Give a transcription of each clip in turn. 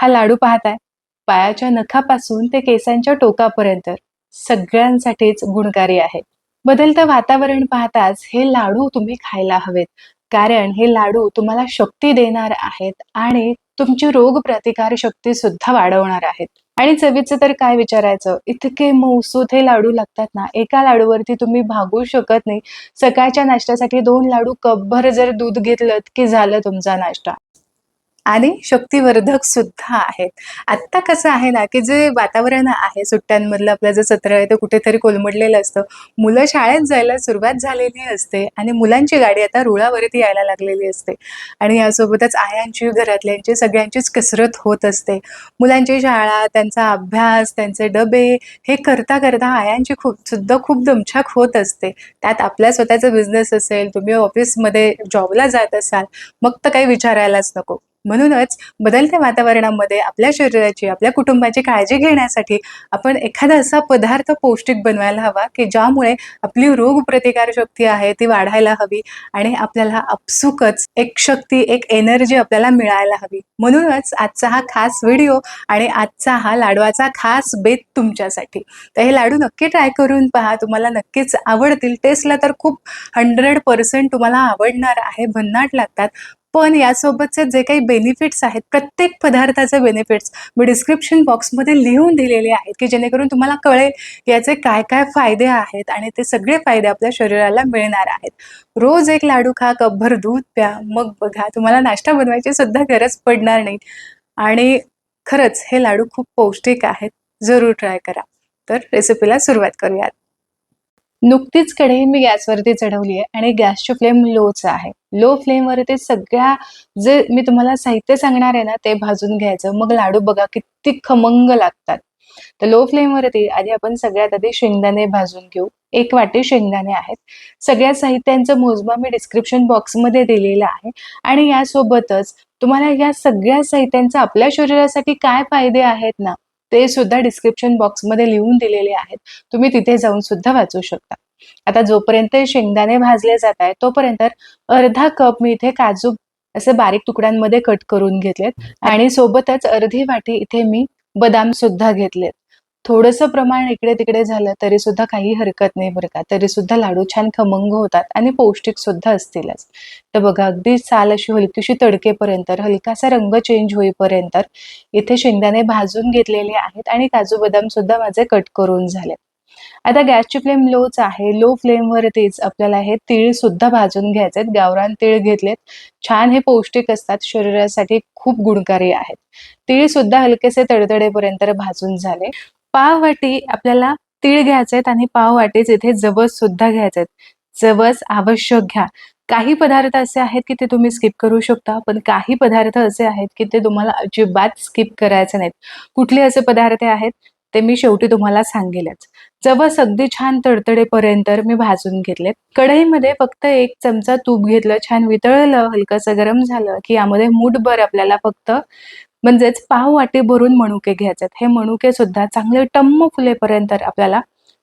हा लाडू पाहताय. पायाच्या नखापासून ते केसांच्या टोकापर्यंत सगळ्यांसाठीच गुणकारी आहे. बदलतं वातावरण पाहताच हे लाडू तुम्ही खायला हवेत. कारण हे लाडू तुम्हाला शक्ती देणार आहेत आणि तुमची रोग प्रतिकार शक्ती सुद्धा वाढवणार आहेत. आणि चवीचं तर काय विचारायचं? इतके मौसूद हे लाडू लागतात ना एका लाडूवरती तुम्ही भागू शकत नाही. सकाळच्या नाश्त्यासाठी दोन लाडू कपभर जर दूध घेतलं की झालं तुमचा नाश्ता. आणि शक्तिवर्धक सुद्धा आहेत. आत्ता कसं आहे ना की जे वातावरण आहे सुट्ट्यांमधलं आपलं जे सत्र आहे ते कुठेतरी कोलमडलेलं असतं. मुलं शाळेत जायला सुरुवात झालेली असते आणि मुलांची गाडी आता रुळावरती यायला लागलेली असते. आणि यासोबतच आयांची घरातल्यांची सगळ्यांचीच कसरत होत असते. मुलांची शाळा त्यांचा अभ्यास त्यांचे डबे हे करता करता आयांची खूप सुद्धा खूप दमछाक होत असते. त्यात आपल्या स्वतःचा बिझनेस असेल तुम्ही ऑफिसमध्ये जॉबला जात असाल मग तर काही विचारायलाच नको. म्हणूनच बदलत्या वातावरणामध्ये आपल्या शरीराची आपल्या कुटुंबाची काळजी घेण्यासाठी आपण एखादा असा पदार्थ पौष्टिक बनवायला हवा की ज्यामुळे आपली रोग प्रतिकार शक्ती आहे ती वाढायला हवी आणि आपल्याला आपसुकच एक शक्ती एक एनर्जी आपल्याला मिळायला हवी. म्हणूनच आजचा हा खास व्हिडिओ आणि आजचा हा लाडवाचा खास बेत तुमच्यासाठी. तर हे लाडू नक्की ट्राय करून पहा. तुम्हाला नक्कीच आवडतील. टेस्टला तर खूप हंड्रेड पर्सेंट तुम्हाला आवडणार आहे. भन्नाट लागतात. पण यासोबतचे जे काही बेनिफिट्स आहेत प्रत्येक पदार्थाचे बेनिफिट्स मी डिस्क्रिप्शन बॉक्समध्ये लिहून दिलेले आहेत की जेणेकरून तुम्हाला कळेल याचे काय काय फायदे आहेत आणि ते सगळे फायदे आपल्या शरीराला मिळणार आहेत. रोज एक लाडू खा कपभर दूध प्या मग बघा तुम्हाला नाश्ता बनवायची सुद्धा गरज पडणार नाही. आणि खरंच हे लाडू खूप पौष्टिक आहेत जरूर ट्राय करा. तर रेसिपीला सुरुवात करूयात. नुकतीच कढई मी गॅसवरती चढवली आहे आणि गॅसची फ्लेम लोच आहे. लो फ्लेमवरती सगळ्या जे मी तुम्हाला साहित्य सांगणार आहे ना ते भाजून घ्यायचं. मग लाडू बघा किती खमंग लागतात. तर लो फ्लेमवरती आधी आपण सगळ्यात आधी शेंगदाणे भाजून घेऊ. एक वाटी शेंगदाणे आहेत. सगळ्या साहित्यांचं मोजमाप मी डिस्क्रिप्शन बॉक्समध्ये दिलेलं आहे. आणि यासोबतच तुम्हाला या सगळ्या साहित्यांचा आपल्या शरीरासाठी काय फायदे आहेत ना ते सुद्धा डिस्क्रिप्शन बॉक्समध्ये लिहून दिलेले आहेत. तुम्ही तिथे जाऊन सुद्धा वाचू शकता. आता जोपर्यंत शेंगदाणे भाजले जात आहे तोपर्यंत अर्धा कप मी इथे काजू असे बारीक तुकड्यांमध्ये कट करून घेतलेत. आणि सोबतच अर्धी वाटी इथे मी बदाम सुद्धा घेतलेत. थोडंसं प्रमाण इकडे तिकडे झालं तरी सुद्धा काही हरकत नाही बरं का. तरी सुद्धा लाडू छान खमंग होतात आणि पौष्टिक सुद्धा असतीलच. तर बघा अगदी साल अशी हलकीशी तडकेपर्यंत हलकासा रंग चेंज होईपर्यंत इथे शेंगदाणे भाजून घेतलेले आहेत आणि काजू बदाम सुद्धा माझे कट करून झाले आता गॅसची फ्लेम लोच आहे. लो फ्लेमवरतीच आपल्याला हे तीळ सुद्धा भाजून घ्यायचे आहेत गावरान तीळ घेतलेत. छान हे पौष्टिक असतात. शरीरासाठी खूप गुणकारी आहेत. तीळ सुद्धा हलकेसे तडतडेपर्यंत भाजून झाले. पाववाटी आपल्याला तीळ घ्यायचे आहेत आणि पाववाटी इथे जवस सुद्धा घ्यायचे आहेत. जवस आवश्यक घ्या. काही पदार्थ असे आहेत की ते तुम्ही स्किप करू शकता पण काही पदार्थ असे आहेत की ते तुम्हाला अजिबात स्किप करायचे नाहीत. कुठले असे पदार्थ आहेत ते मी शेवटी तुम्हाला सांगेलच. जवस अगदी छान तडतडेपर्यंत मी भाजून घेतले कढईमध्ये फक्त एक चमचा तूप घेतलं छान वितळलं हलकंसं गरम झालं की यामध्ये मूठभर आपल्याला फक्त म्हणजेच पाव वाटी भरून मणुके घ्यायचे हे मणुके सुद्धा चांगले टम्म फुलेपर्यंत आपल्याला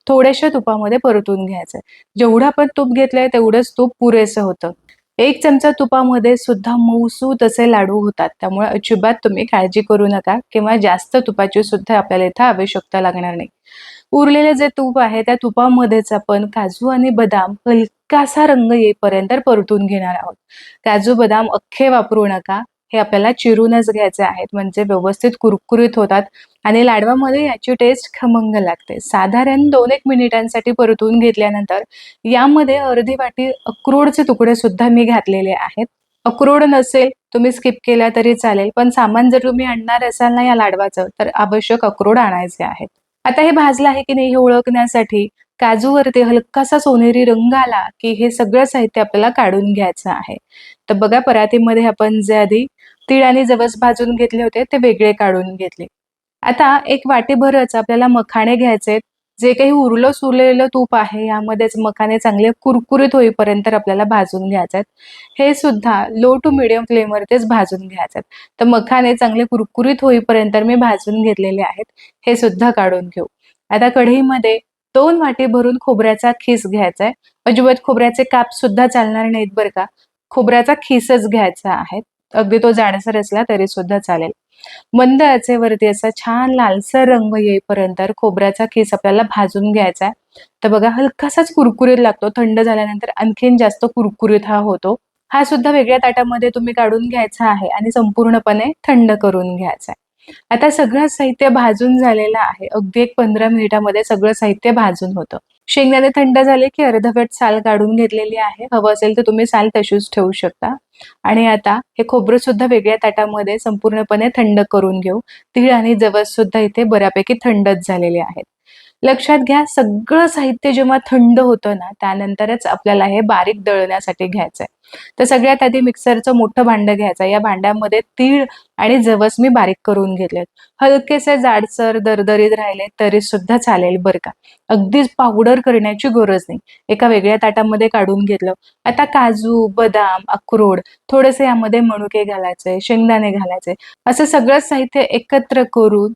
थोड्याशा तुपामध्ये परतून घ्यायचंय जेवढं आपण तूप घेतलंय तेवढंच तूप पुरेसं होतं. एक चमचा तुपामध्ये सुद्धा मऊसूत असे लाडू होतात. त्यामुळे अजिबात तुम्ही काळजी करू नका किंवा जास्त तुपाची सुद्धा आपल्याला इथं आवश्यकता लागणार नाही. उरलेले जे तूप आहे त्या तुपामध्येच आपण काजू आणि बदाम हलकासा रंग येईपर्यंत परतून घेणार आहोत. काजू बदाम अख्खे वापरू नका. हे आपल्याला चिरूनच घ्यायचे आहेत. म्हणजे व्यवस्थित कुरकुरीत होतात आणि लाडवामध्ये याची टेस्ट खमंग लागते. साधारण दोन एक मिनिटांसाठी परतून घेतल्यानंतर यामध्ये अर्धी वाटी अक्रोडचे तुकडे सुद्धा मी घातलेले आहेत. अक्रोड नसेल तुम्ही स्किप केला तरी चालेल. पण सामान जर तुम्ही आणणार असाल ना या लाडवाचं तर आवश्यक अक्रोड आणायचे आहेत. आता हे भाजलं आहे की नाही हे ओळखण्यासाठी काजूवरती हलकासा सोनेरी रंग आला की हे सगळं साहित्य आपल्याला काढून घ्यायचं आहे. तर बघा परातीमध्ये आपण जे आधी तीळ आणि जवस भाजून घेतले होते ते वेगळे काढून घेतले. आता एक वाटीभरच आपल्याला मखाणे घ्यायचे जे काही उरलं सुरलेलं तूप आहे यामध्येच मखाने चांगले कुरकुरीत होईपर्यंत आपल्याला भाजून घ्यायचे हे सुद्धा लो टू मिडियम फ्लेमवरतीच भाजून घ्यायचे तर मखाने चांगले कुरकुरीत होईपर्यंत मी भाजून घेतलेले आहेत. हे सुद्धा काढून घेऊ. आता कढईमध्ये दोन वाटी भरून खोबऱ्याचा खीस घ्यायचा आहे. अजिबात खोबऱ्याचे काप सुद्धा चालणार नाहीत बरं का. खोबऱ्याचा खीसच घ्यायचा आहे. अगदी तो जाडसर असला तरी सुद्धा चालेल. मंद आचेवरती असा छान लालसर रंग येईपर्यंत खोबऱ्याचा खीस आपल्याला भाजून घ्यायचा आहे. तर बघा हलकासाच कुरकुरीत लागतो. थंड झाल्यानंतर आणखीन जास्त कुरकुरीत हा होतो. हा सुद्धा वेगळ्या ताटामध्ये तुम्ही काढून घ्यायचा आहे आणि संपूर्णपणे थंड करून घ्यायचा आहे. आता सगळं साहित्य भाजून झालेलं आहे. अगदी एक पंधरा मिनिटामध्ये सगळं साहित्य भाजून होतं. शेंगदाणे थंड झाले की अर्धवट साल काढून घेतलेली आहे. हवं असेल तर तुम्ही साल तशीच ठेवू शकता. आणि आता हे खोबरं सुद्धा वेगळ्या ताटामध्ये संपूर्णपणे थंड करून घेऊ. तीळ आणि जवस सुद्धा इथे बऱ्यापैकी थंडच झालेले आहेत. लक्षात घ्या सगळं साहित्य जेव्हा थंड होतं ना त्यानंतरच आपल्याला हे बारीक दळण्यासाठी घ्यायचंय. तर सगळ्यात आधी मिक्सरचं मोठं भांड घ्यायचं. या भांड्यामध्ये तीळ आणि जवस मी बारीक करून घेतलेत. हलकेसे जाडसर दरदरीत राहिले तरी सुद्धा चालेल बरं का. अगदीच पावडर करण्याची गरज नाही. एका वेगळ्या ताटामध्ये काढून घेतलं. आता काजू बदाम अक्रोड थोडेसे यामध्ये मणुके घालायचे शेंगदाणे घालायचे. असं सगळं साहित्य एकत्र करून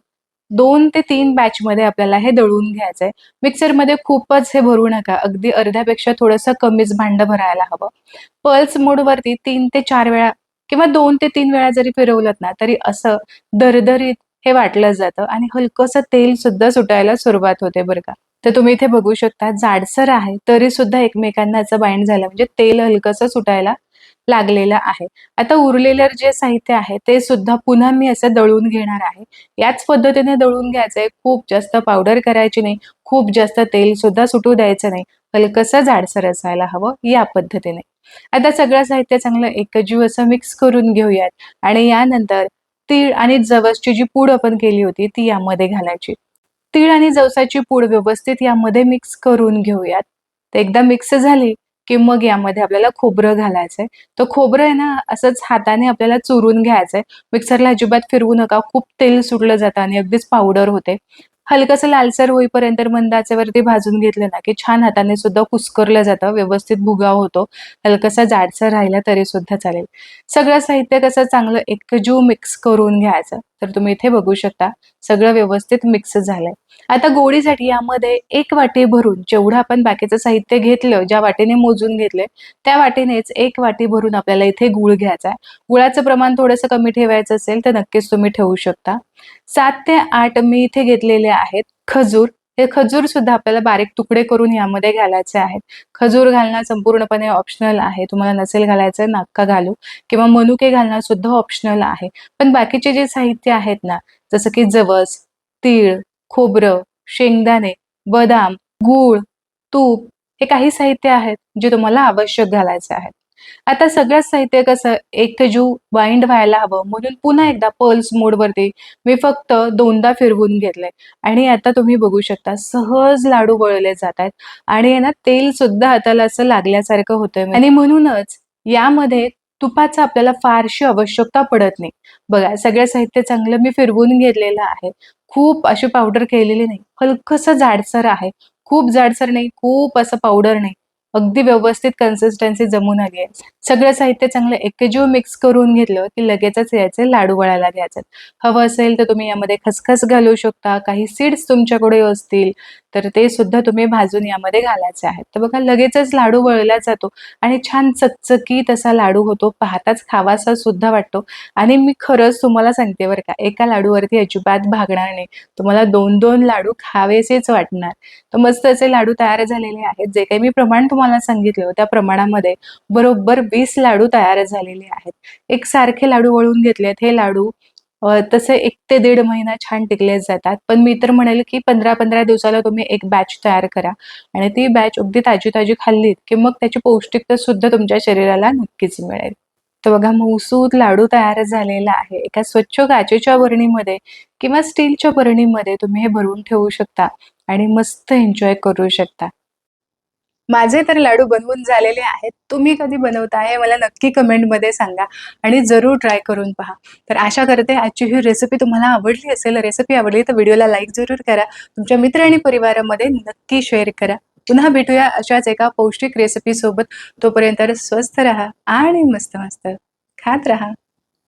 दोन ते तीन बॅच मध्ये आपल्याला हे दळून घ्यायचंय. मिक्सरमध्ये खूपच हे भरू नका. अगदी अर्ध्यापेक्षा थोडंसं कमीच भांड भरायला हवं. पल्स मोडवरती तीन ते चार वेळा किंवा दोन ते तीन वेळा जरी फिरवलं ना तरी असं दरदरीत हे वाटलं जातं. आणि हलकंसं तेल सुद्धा सुटायला सुरुवात होते बरं का. तर तुम्ही इथे बघू शकता जाडसर आहे तरी सुद्धा एकमेकांना असं बाइंड झालं. म्हणजे तेल हलकंसं सुटायला लागलेलं आहे. आता उरलेलं जे साहित्य आहे ते सुद्धा पुन्हा मी असं दळून घेणार आहे. याच पद्धतीने दळून घ्यायचंय खूप जास्त पावडर करायची नाही खूप जास्त तेल सुद्धा सुटू द्यायचं नाही. हलकसं जाडसर असायला हवं या पद्धतीने. आता सगळं साहित्य चांगलं एकजीव असं मिक्स करून घेऊयात. आणि यानंतर तीळ आणि जवसची जी पूड आपण केली होती ती यामध्ये घालायची. तीळ आणि जवसाची पूड व्यवस्थित यामध्ये मिक्स करून घेऊयात. तर एकदा मिक्स झाली की मग यामध्ये आपल्याला खोबरं घालायचंय. तर खोबरं आहे ना असंच हाताने आपल्याला चुरून घ्यायचंय. मिक्सरला अजिबात फिरवू नका. खूप तेल सुटलं जातं आणि अगदीच पावडर होते. हलकंसं लालसर होईपर्यंत मंदाचेवरती भाजून घेतलं ना की छान हाताने सुद्धा कुस्करलं जातं. व्यवस्थित भुगाव होतो. हलकसा जाडसर राहिला तरी सुद्धा चालेल. सगळं साहित्य कसं चांगलं एकजीव मिक्स करून घ्यायचं. तर तुम्ही इथे बघू शकता सगळं व्यवस्थित मिक्स झालंय. आता गोळीसाठी यामध्ये एक वाटी भरून जेवढं आपण बाकीचं साहित्य घेतलं ज्या वाटीने मोजून घेतलंय त्या वाटीनेच एक वाटी भरून आपल्याला इथे गुळ घ्यायचा आहे. गुळाचं प्रमाण थोडंसं कमी ठेवायचं असेल तर नक्कीच तुम्ही ठेवू शकता. सात ते आठ मी इथे घेतलेले आहेत खजूर. हे खजूर सुद्धा आपल्याला बारीक तुकडे करून यामध्ये घालायचे आहेत. खजूर घालणं संपूर्णपणे ऑप्शनल आहे. तुम्हाला नसेल घालायचं नाक्का घालू. किंवा मनुके घालणं सुद्धा ऑप्शनल आहे. पण बाकीचे जे साहित्य आहेत ना जसं की जवस तीळ खोबरं शेंगदाणे बदाम गूळ तूप हे काही साहित्य आहेत जे तुम्हाला आवश्यक घालायचे आहेत. आता सगळ्याच साहित्य कसं एकजू वाइंड व्हायला हवं म्हणून पुन्हा एकदा पल्स मोडवरती मी फक्त दोनदा फिरवून घेतलंय. आणि आता तुम्ही बघू शकता सहज लाडू वळले जात आहेत आणि ना तेल सुद्धा हाताला असं लागल्यासारखं होतंय म्हणजे. आणि म्हणूनच यामध्ये तुपाचा आपल्याला फारशी आवश्यकता पडत नाही. बघा सगळं साहित्य चांगलं मी फिरवून घेतलेलं आहे. खूप अशी पावडर केलेली नाही. हलकसं जाडसर आहे. खूप जाडसर नाही खूप असं पावडर नाही. अगदी व्यवस्थित कन्सिस्टन्सी जमून आली आहे. सगळं साहित्य चांगलं एकजीव मिक्स करून घेतलं की लगेचच याचे लाडू वळायला घ्यायचे हवं असेल तर तुम्ही यामध्ये खसखस घालू शकता काही सीड्स तुमच्याकडे असतील तर ते सुद्धा तुम्ही भाजून यामध्ये घालायचे आहेत. तर बघा लगेचच लाडू वळला जातो आणि छान चकचकीत असा लाडू होतो. पाहताच खावासा सुद्धा वाटतो. आणि मी खरंच तुम्हाला सांगते बरं का एका लाडूवरती अजिबात भागणार नाही. तुम्हाला दोन दोन लाडू खावेसेच वाटणार. तर मस्त असे लाडू तयार झालेले आहेत. जे काही मी प्रमाण तुम्हाला सांगितलं त्या प्रमाणामध्ये बरोबर वीस लाडू तयार झालेले आहेत. एक सारखे लाडू वळून घेतलेत हे लाडू तसे एक ते दीड महिना छान टिकले जातात. पण मी तर म्हणेल की पंधरा पंधरा दिवसाला तुम्ही एक बॅच तयार करा. आणि ती बॅच अगदी ताजी ताजी खाल्लीत की मग त्याची पौष्टिकता सुद्धा तुमच्या शरीराला नक्कीच मिळेल. तर बघा मौसूद लाडू तयार झालेला आहे. एका स्वच्छ काचेच्या बरणीमध्ये किंवा स्टीलच्या बरणीमध्ये तुम्ही हे भरून ठेवू शकता आणि मस्त एन्जॉय करू शकता. माझे तर लाडू बनवून झालेले आहेत. तुम्ही कधी बनवता हे मला नक्की कमेंटमध्ये सांगा आणि जरूर ट्राय करून पहा. तर आशा करते आजची ही रेसिपी तुम्हाला आवडली असेल. रेसिपी आवडली तर व्हिडिओला लाईक जरूर करा. तुमच्या मित्र आणि परिवारामध्ये नक्की शेअर करा. पुन्हा भेटूया अशाच एका पौष्टिक रेसिपी सोबत. तोपर्यंत स्वस्थ राहा आणि मस्त मस्त. खात राहा.